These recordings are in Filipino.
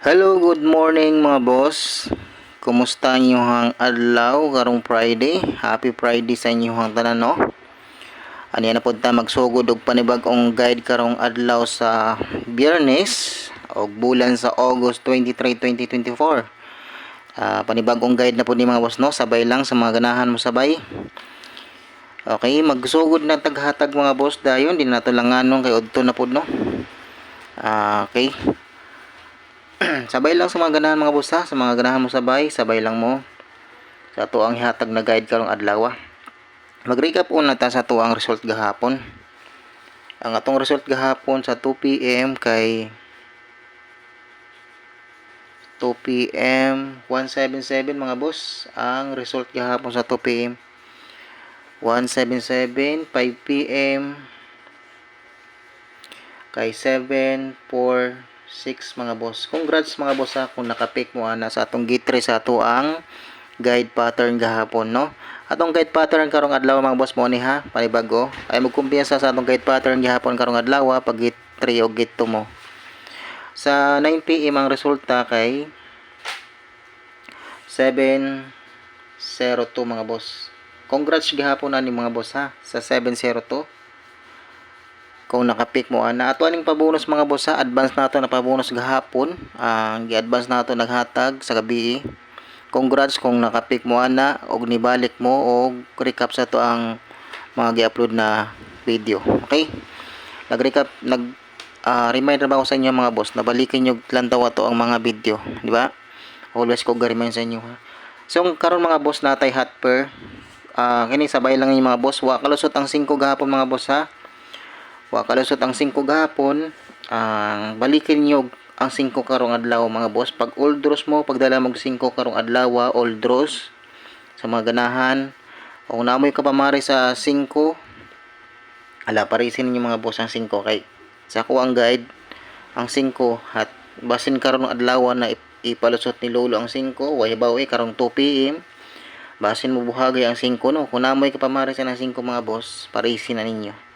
Hello, good morning mga boss. Kumusta inyong adlaw karong Friday? Happy Friday sa inyong tanan no. Ano na po ta magsugod og panibag-ong guide karong adlaw sa Biyernes og bulan sa August 23, 2024. Ah, panibagong guide na po ni mga boss no, sabay lang sa mga ganahan mo sabay. Okay, magsugod na taghatag mga boss dayon, di na to langanon kay udto na pud no. Ah, okay. sabay lang sa mga ganahan mga boss sa mga ganahan mo sabay, sabay lang mo. Sa to ang ihatag na guide karong adlaw. Mag-recap una ta sa to ang result gahapon. Ang atong result gahapon sa 2 PM kay 2 PM 177 mga boss. Ang result gahapon sa 2 PM 177 5 PM kay 7 4 6 mga boss. Congrats mga boss ha kung nakapick mo ana sa atong gitre sa ato ang guide pattern gahapon no. Atong guide pattern karong adlaw mga boss mo ni ha, panibago. Ay magkumpiyansa sa atong guide pattern gahapon karong adlaw pag git 3 o git 2 mo. Sa 9 PM ang resulta kay 702 mga boss. Congrats gihapon na ni mga boss ha sa 702 kung nakapick mo ana ato aning pabonus mga boss ha? Advance nato na pabonus gahapon. Ang gi-advance nato naghatag sa gabi. Congrats kung nakapick mo ana og nibalik mo og recap sa to ang mga gi-upload na video. Okay? Nag-recap nag ah, reminder ba ako sa inyo mga boss na balikin nyo lantaw ato ang mga video di ba? Always ko ga-remind sa inyo ha? So karon mga boss natay hot per ah kini sabay lang yung mga boss. Wa kalusot ang 5 gahapon mga boss ha Wa kalusot ang 5 gahapon, ang balikin nyo ang 5 karong adlaw mga boss. Pag old draws mo, pagdala mo 5 karong adlaw, old draws sa mga ganahan. O namoy ka pa mari sa 5, ala parisin ninyo mga boss ang 5 kay sa ako ang guide ang 5 at basin karong adlaw na ip- ipalusot ni lolo ang 5 way bawi karong 2 PM basin mo buhagay ang 5 no? Kung namoy ka pa mari sa ng 5 mga boss parisin na ninyo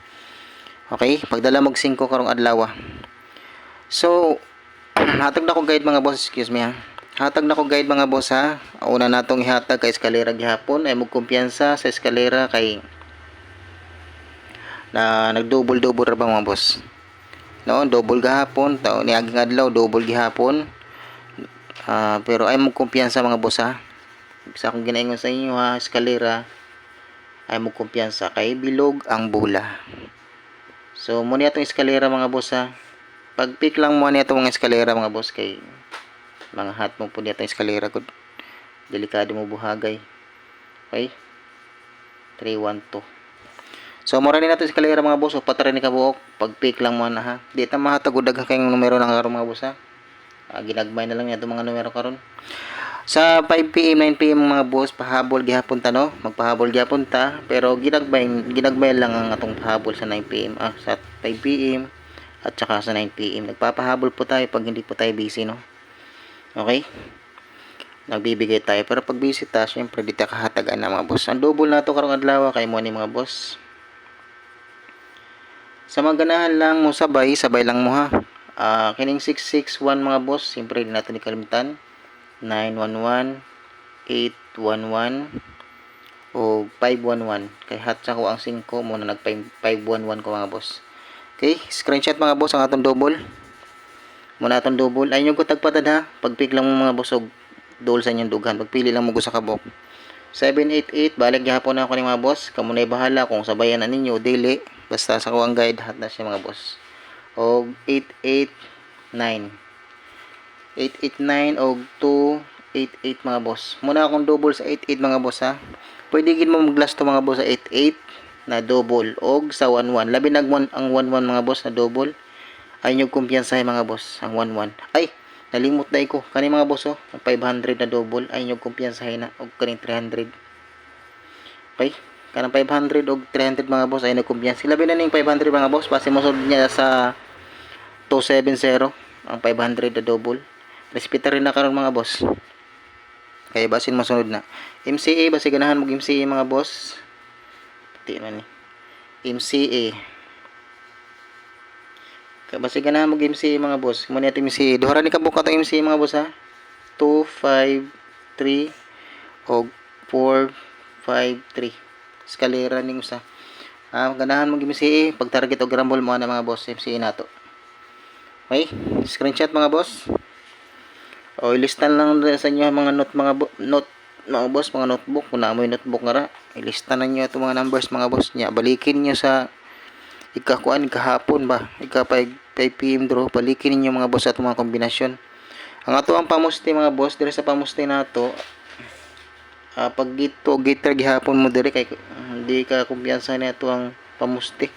Okay, pagdala mag 5 karong adlaw. ah. So, hatag na ko guide mga boss, excuse me ha. Hatag na ko guide mga boss ha. Una natong ihatag kay eskalera gihapon ay kumpiyansa sa eskalera kay na nagdouble-double ra ba mga boss. No, double gahapon, tao niaging adlaw double gihapon. Ah, pero ay kumpiyansa mga boss ha. Sa akong ginaingon sa inyo ha, eskalera ay kumpiyansa kay bilog ang bula. So, muna itong eskalera mga boss ha. Pag pick lang mo niya itong eskalera mga boss kay mga hat mo po niya itong eskalera good. Delikado mo buhagay. Okay? 3, 1, 2. So, mura rin natin eskalera mga boss. O, patara ni kabuok. Pag pick lang mo na ha. Di ta mahatagudag ka kayong numero ng karon mga boss ha. Ah, ginagmay na lang niya mga numero karon. Sa 5pm, 9pm mga boss, pahabol gihapon ta no. Magpahabol gihapon ta, pero ginagbay ginagbay lang ang atong pahabol sa 9pm, ah, sa 5pm at saka sa 9pm. Nagpapahabol po tayo pag hindi po tayo busy no. Okay? Nagbibigay tayo pero pag busy ta, syempre di ta kahatagan na mga boss. Ang double na to karong adlaw kay mo ni mga boss. Sa mga ganahan lang mo sabay, sabay lang mo ha. Ah, kining 661 mga boss, syempre di natin ikalimutan. 911 811 o 511 kay hatsa ko ang 5 mo na nag 511 ko mga boss. Okay screenshot mga boss ang atong double. Muna atong double. Ay nyo ko tagpatad ha? Pagpick lang mga boss og dol sa inyong dughan pagpili lang mo ko sa kabok 788 balik gihapon ako ni mga boss. Kamo na bahala kung sabayan na ninyo dili. Basta sa kuwang guide hat na siya mga boss. Og 889 889 og 288 mga boss. Muna akong double sa 88 mga boss ha. Pwede gid mo mag-last to mga boss sa 88 na double og sa 11. Labi nag ang 11 mga boss na double. Ay nyo kumpiyansa mga boss ang 11. Ay, nalimot na ko. Kani mga boss oh, ang 500 na double ay nyo kumpiyansa na og kaning 300. Okay? Kanang 500 og 300 mga boss ay nagkumpiyansa. Labi na ning 500 mga boss base mo niya sa 270 ang 500 na double. Respeto rin na karon mga boss. Kaya basin masunod na. MCA basi ganahan mo MCA mga boss. Pati na ni. MCA. Basi ganahan mo MC mga boss. Muna ito MC. Duhara ni kabuka to MC mga boss ha. 2, 5, 3, o 4, 5, 3. Eskalera ning usa. Ah, ganahan mo MC pag target og rumble mo na mga boss MC nato. Okay? Screenshot mga boss. O ilistan lang na sa inyo mga note mga note mga boss, mga notebook. Kung naamoy notebook nga ra, ilista na nyo itong mga numbers mga boss niya. Balikin nyo sa ikakuan kahapon ba? Ika 5, 5 pm draw balikin ninyo mga boss at mga kombinasyon. Ang ato ang pamusti mga boss dire sa pamusti nato ah, pag dito gitter gihapon mo dire kay hindi ka kumpiyansa na ito ang pamusti.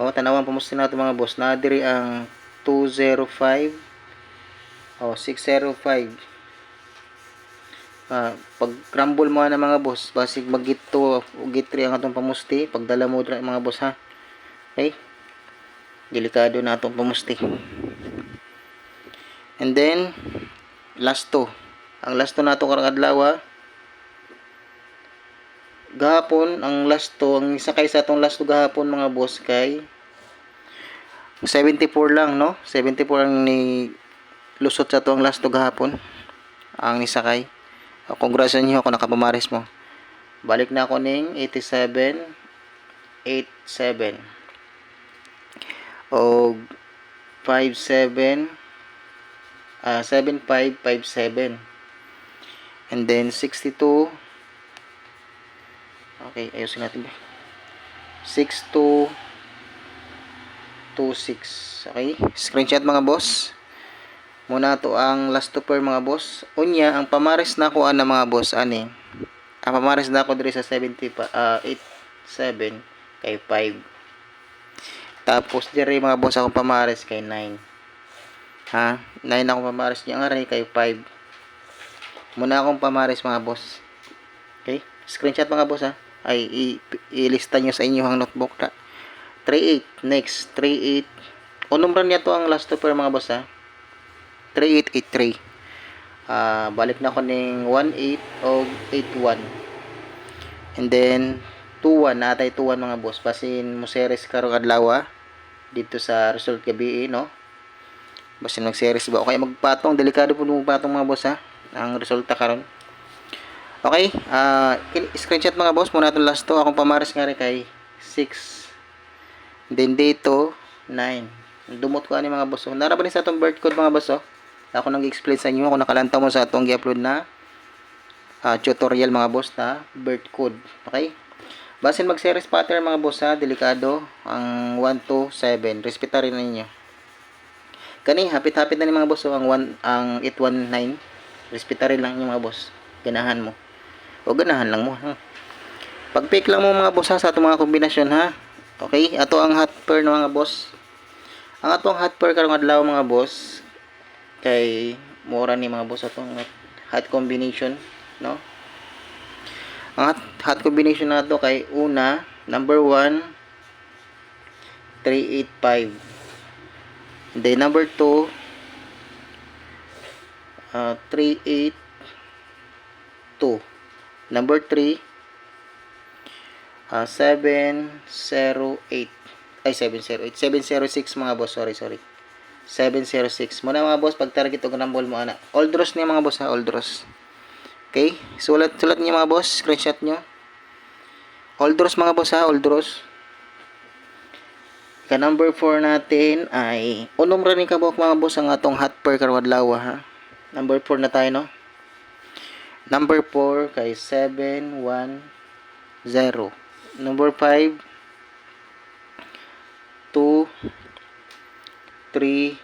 O tanawang pamusti nato mga boss. Na dire ang 205 o 605 Ah, pag crumble mo na mga boss, basig magito o gitri ang atong pamusti, pagdala mo dra mga boss ha. Okay? Delikado na atong pamusti. And then last to. Ang last to nato karong adlaw ah, gahapon ang last to, ang isa kay sa atong last to gahapon mga boss kay 74 lang no 74 ang ni lusot sa to ang last to gahapon. Ang nisakay. Uh, congrats sa inyo. Kung nakapamaris mo. Balik na ako ning 87 87 o 57 ah 7557 and then 62 okay ayusin natin. ba 62 26 okay screenshot mga boss muna to ang last to per mga boss. Unya ang pamares na ko ana mga boss ani? Ang pamares na ko diri sa 70 pa ah, 87 kay 5 tapos diri mga boss akong pamares kay 9 ha? 9 akong pamares niya nga kay 5 muna akong pamares mga boss. Okay? Screenshot mga boss ha? Ay ilista nyo sa inyong notebook ta 38 next. 38 unom rin niya to ang last to per mga boss ha 3883 ah balik na ko ning 18 o 81 and then 21 natay 21 mga boss. Basin mo series karong adlaw ah, dito sa result gabi eh, no? Basin mag series ba? Okay magpatong delikado po magpatong mga boss ha ang resulta karon. Okay ah kin- screenshot mga boss muna itong last to akong pamaris nga rin kay 6 then dito 9 dumot ko ani mga boss. Nara ba ni sa atong birth code mga boss oh ako nang explain sa inyo kung nakalantaw mo sa atong gi-upload na ah, tutorial mga boss na birth code. Okay? Basin mag-series pattern mga boss ha, delikado ang 1 to 7. Respeta rin ninyo. Kani hapit-hapit na ni mga boss oh, ang 1 ang 819. Respeta rin lang yung mga boss. Ganahan mo. O ganahan lang mo. Ha? Pag-pick lang mo mga boss ha, sa atong mga kombinasyon ha. Okay? Ato ang hot pair ng mga boss. Ang atong hot pair karong adlaw mga boss kay mura ni mga boss atong hot combination no? Ang hot, hot combination nato kay una number 1 385 and then number 2 uh, 382 number 3 uh, 708 ay 708 706 mga boss. Sorry sorry 706. Muna mga boss, pag target o ganambol mo, ana. All draws niya mga boss ha, all draws. Okay? Sulat, sulat niya mga boss, screenshot nyo. All draws mga boss ha, all draws. Ka number 4 natin ay, unom rin ka mga boss ang atong hot per karwadlawa ha. Number 4 na tayo no. Number 4 kay 710. Number 5 2 3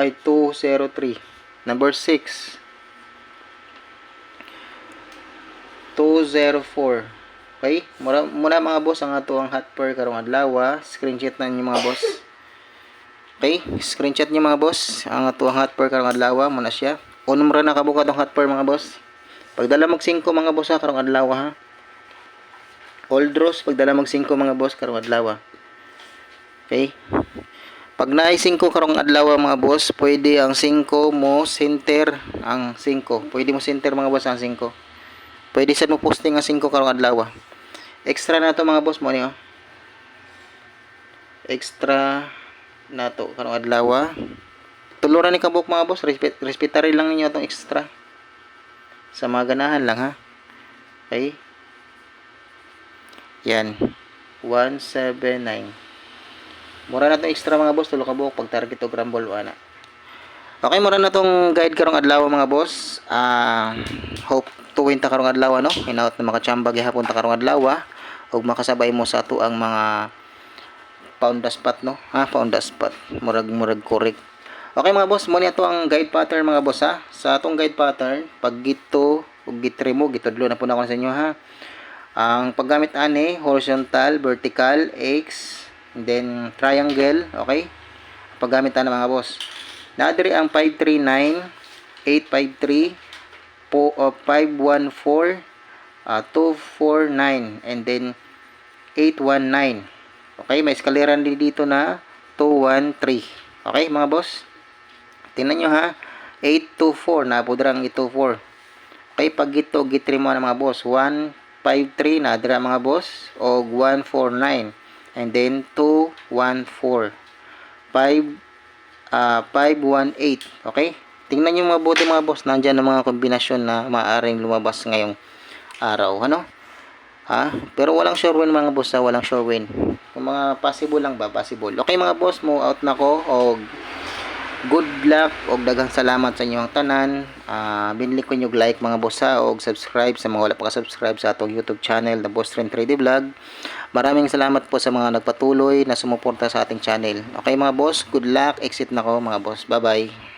ay 203 number 6 204 okay muna, muna mga boss ang ato ang hot per karong adlaw ah. screenshot na niyo mga boss. Okay screenshot niyo mga boss ang ato ang hot per karong adlaw muna siya. Unom ra na kabuka tong hot per mga boss. Pagdala mag 5 mga boss ha karong adlaw ha all draws pagdala mag 5 mga boss karong adlaw okay pag naay 5 karong adlaw mga boss, pwede ang 5 mo center ang 5. Pwede mo center mga boss ang 5. Pwede sa mo posting ang 5 karong adlaw. Extra na to mga boss mo niyo. Extra nato karong adlaw. ah. Tuluran ni kabuk mga boss, respect respetary lang ninyo itong extra. Sa mga ganahan lang ha. Okay? Yan. 179. Mura na itong extra mga boss, tulo ka buok pag target o grumble ana. Okay, mura na tong guide karong adlaw mga boss. Ah, hope tuwin ta karong adlaw no. Hinaot na makachamba gihapon ta karong adlaw ah. ug makasabay mo sa ato ang mga pound spot no. Ha, pound spot. Murag murag correct. Okay mga boss, mo ni ato ang guide pattern mga boss ha. Sa atong guide pattern, pag gito ug gitre mo gitudlo na po na ko sa inyo ha. Ang paggamit ani horizontal, vertical, X, and then triangle, okay? Paggamit ana mga boss. Naadiri ang 539, 853, po, uh, 514, uh, 249, and then 819. Okay, may eskalera din dito na 213. Okay, mga boss? Tingnan nyo ha. 824, napudrang 824. Okay, pag ito, gitri mo na mga boss. 153 na dira mga boss. O 149. And then 214. 5 ah 518. Okay? Tingnan nyo mabuti mga boss. Nandyan ang mga kombinasyon na maaaring lumabas ngayong araw. Ano? Ha? Pero walang sure win mga boss ha. Walang sure win. Kung mga possible lang ba? Possible. Okay mga boss, mo out na ko. O good luck og daghang salamat sa inyong tanan. Ah, binli ko nyo like mga boss ha og subscribe sa mga wala pa ka-subscribe sa atong YouTube channel na Boss Trend 3D Vlog. Maraming salamat po sa mga nagpatuloy na sumuporta sa ating channel. Okay mga boss, good luck. Exit na ko mga boss. Bye-bye.